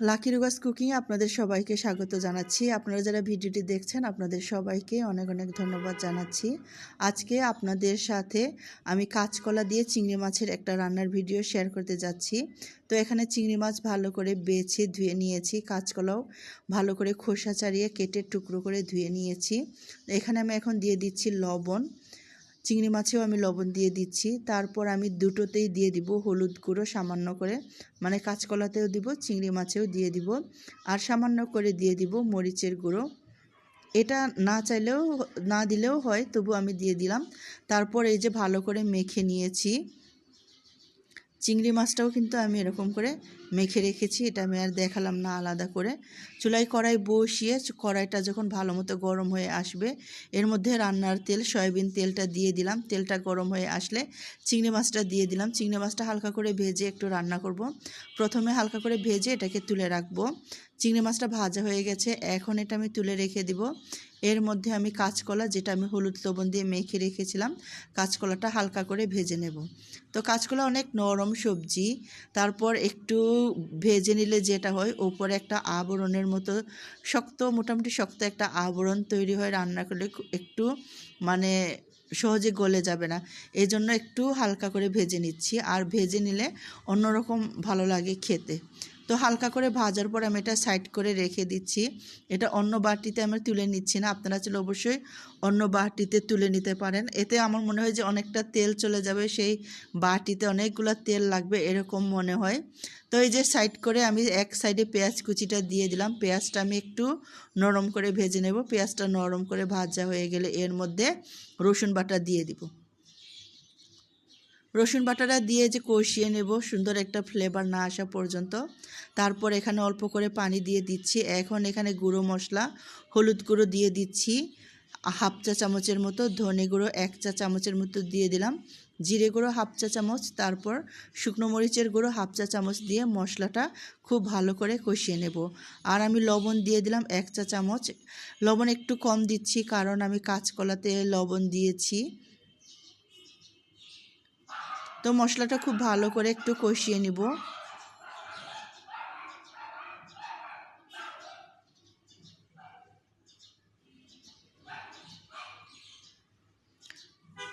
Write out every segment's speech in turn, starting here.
Lucky রুগাস cooking আপনাদের সবাইকে স্বাগত জানাচ্ছি। আপনারা যারা ভিডিওটি দেখছেন, আপনাদের সবাইকে অনেক অনেক ধন্যবাদ জানাচ্ছি। আজকে আপনাদের সাথে আমি কাঁচকলা দিয়ে চিংড়ি মাছের একটা রান্নার ভিডিও শেয়ার করতে যাচ্ছি। তো এখানে চিংড়ি মাছ ভালো করে বেছে ধুয়ে নিয়েছি, কাঁচকলাও ভালো করে খোসা ছাড়িয়ে কেটে টুকরো করে ধুয়ে নিয়েছি। এখানে আমি এখন দিয়ে দিচ্ছি লবণ। চিংড়ি মাছেও আমি লবণ দিয়ে দিচ্ছি। তারপর আমি দুটোতেই দিয়ে দিব হলুদ গুঁড়ো সামান্য করে। মানে কাঁচকলাতেও দিব, চিংড়ি মাছেও দিয়ে দিব। আর সামান্য করে দিয়ে দিব মরিচের গুঁড়ো। এটা না চাইলেও, না দিলেও হয়, তবু আমি দিয়ে দিলাম। তারপর এই যে ভালো করে মেখে নিয়েছি। চিংড়ি মাছটাও কিন্তু আমি এরকম করে মেখে রেখেছি, এটা আমি আর দেখালাম না আলাদা করে। চুলায় কড়াই বসিয়ে কড়াইটা যখন ভালো মতো গরম হয়ে আসবে, এর মধ্যে রান্নার তেল, সয়াবিন তেলটা দিয়ে দিলাম। তেলটা গরম হয়ে আসলে চিংড়ি মাছটা দিয়ে দিলাম। চিংড়ি মাছটা হালকা করে ভেজে একটু রান্না করব। প্রথমে হালকা করে ভেজে এটাকে তুলে রাখব। চিংড়ি মাছটা ভাজা হয়ে গেছে, এখন এটা আমি তুলে রেখে দিব। এর মধ্যে আমি কাঁচকলা, যেটা আমি হলুদ লবণ দিয়ে মেখে রেখেছিলাম, কাঁচকলাটা হালকা করে ভেজে নেব। তো কাঁচকলা অনেক নরম সবজি, তারপর একটু ভেজে নিলে যেটা হয়, ওপরে একটা আবরণের মতো শক্ত, মোটামুটি শক্ত একটা আবরণ তৈরি হয় রান্না করলে একটু মানে সহজে গলে যাবে না। এই জন্য একটু হালকা করে ভেজে নিচ্ছি, আর ভেজে নিলে অন্যরকম ভালো লাগে খেতে। তো হালকা করে ভাজার পর আমি এটা সাইড করে রেখে দিচ্ছি। এটা অন্য বাটিতে আমি তুলে নিচ্ছি না, আপনারা চলে অবশ্যই অন্য বাটিতে তুলে নিতে পারেন। এতে আমার মনে হয় যে অনেকটা তেল চলে যাবে, সেই বাটিতে অনেকগুলো তেল লাগবে এরকম মনে হয়। তো এই যে সাইড করে আমি এক সাইডে পেঁয়াজ কুচিটা দিয়ে দিলাম। পেঁয়াজটা আমি একটু নরম করে ভেজে নেব। পেঁয়াজটা নরম করে ভাজা হয়ে গেলে এর মধ্যে রসুন বাটা দিয়ে দিব। রসুন বাটাটা দিয়ে যে কষিয়ে নেব, সুন্দর একটা ফ্লেভার না আসা পর্যন্ত। তারপর এখানে অল্প করে পানি দিয়ে দিচ্ছি। এখন এখানে গুঁড়ো মশলা, হলুদ গুঁড়ো দিয়ে দিচ্ছি। হাফ চা চামচের মতো ধনে গুঁড়ো, এক চা চামচের মতো দিয়ে দিলাম। জিরে গুঁড়ো হাফ চা চামচ, তারপর শুকনো মরিচের গুঁড়ো হাফ চা চামচ দিয়ে মশলাটা খুব ভালো করে কষিয়ে নেব। আর আমি লবণ দিয়ে দিলাম এক চা চামচ। লবণ একটু কম দিচ্ছি, কারণ আমি কাঁচকলাতে লবণ দিয়েছি। তো মশলাটা খুব ভালো করে একটু কষিয়ে নিব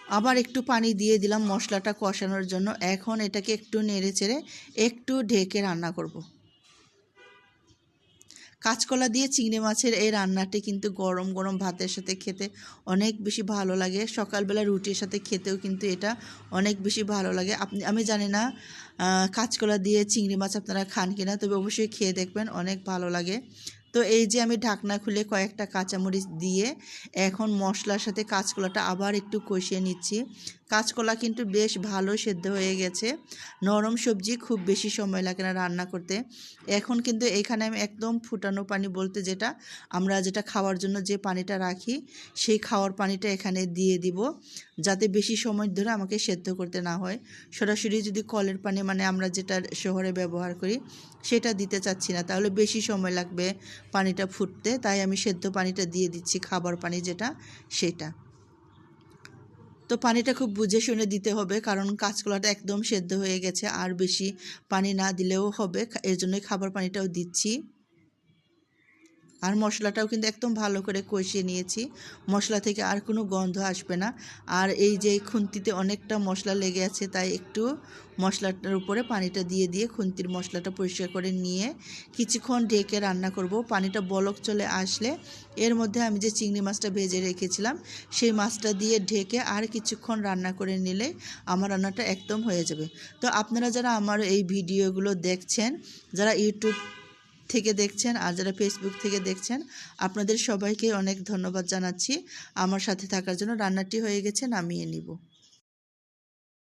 আবার একটু পানি দিয়ে দিলাম মশলাটা কষানোর জন্য এখন এটাকে একটু নেড়ে চেড়ে একটু ঢেকে রান্না করব। কাঁচকলা দিয়ে চিংড়ি মাছের এই রান্নাটি কিন্তু গরম গরম ভাতের সাথে খেতে অনেক বেশি ভালো লাগে। সকালবেলা রুটির সাথে খেতেও কিন্তু এটা অনেক বেশি ভালো লাগে। আপনি, আমি জানি না কাঁচকলা দিয়ে চিংড়ি মাছ আপনারা খান কিনা, তবে অবশ্যই খেয়ে দেখবেন, অনেক ভালো লাগে। তো এই যে আমি ঢাকনা খুলে কয়েকটা কাঁচামরিচ দিয়ে এখন মশলার সাথে কাঁচকলাটা আবার একটু কষিয়ে নিচ্ছি। কাঁচকলা কিন্তু বেশ ভালো সেদ্ধ হয়ে গেছে। নরম সবজি খুব বেশি সময় লাগে না রান্না করতে। এখন কিন্তু এখানে আমি একদম ফুটানো পানি বলতে যেটা, আমরা যেটা খাওয়ার জন্য যে পানিটা রাখি, সেই খাওয়ার পানিটা এখানে দিয়ে দিব, যাতে বেশি সময় ধরে আমাকে সেদ্ধ করতে না হয়। সরাসরি যদি কলের পানি মানে আমরা যেটা শহরে ব্যবহার করি, সেটা দিতে চাচ্ছি না, তাহলে বেশি সময় লাগবে পানিটা ফুটতে। তাই আমি সেদ্ধ পানিটা দিয়ে দিচ্ছি, খাবার পানি যেটা, সেটা। তো পানিটা খুব বুঝে শুনে দিতে হবে, কারণ কাঁচকলাটা একদম সেদ্ধ হয়ে গেছে, আর বেশি পানি না দিলেও হবে এর জন্যই খাবার পানিটাও দিচ্ছি। আর মশলাটাও কিন্তু একদম ভালো করে কষিয়ে নিয়েছি। মশলা থেকে আর কোনো গন্ধ আসবে না। আর এই যে খুন্তিতে অনেকটা মশলা লেগে আছে, তাই একটু মশলাটার উপরে পানিটা দিয়ে দিয়ে খুন্তির মশলাটা পরিষ্কার করে নিয়ে কিছুক্ষণ ঢেকে রান্না করব। পানিটা বলক চলে আসলে এর মধ্যে আমি যে চিংড়ি মাছটা ভেজে রেখেছিলাম, সেই মাছটা দিয়ে ঢেকে আর কিছুক্ষণ রান্না করে নিলে আমার রান্নাটা একদম হয়ে যাবে। তো আপনারা যারা আমার এই ভিডিওগুলো দেখছেন, যারা ইউটিউব থেকে দেখছেন আর যারা ফেসবুক থেকে দেখছেন, আপনাদের সবাইকে অনেক ধন্যবাদ জানাচ্ছি। আমার সাথে থাকার জন্য রান্নাটি হয়ে গেছে, নামিয়ে নিব।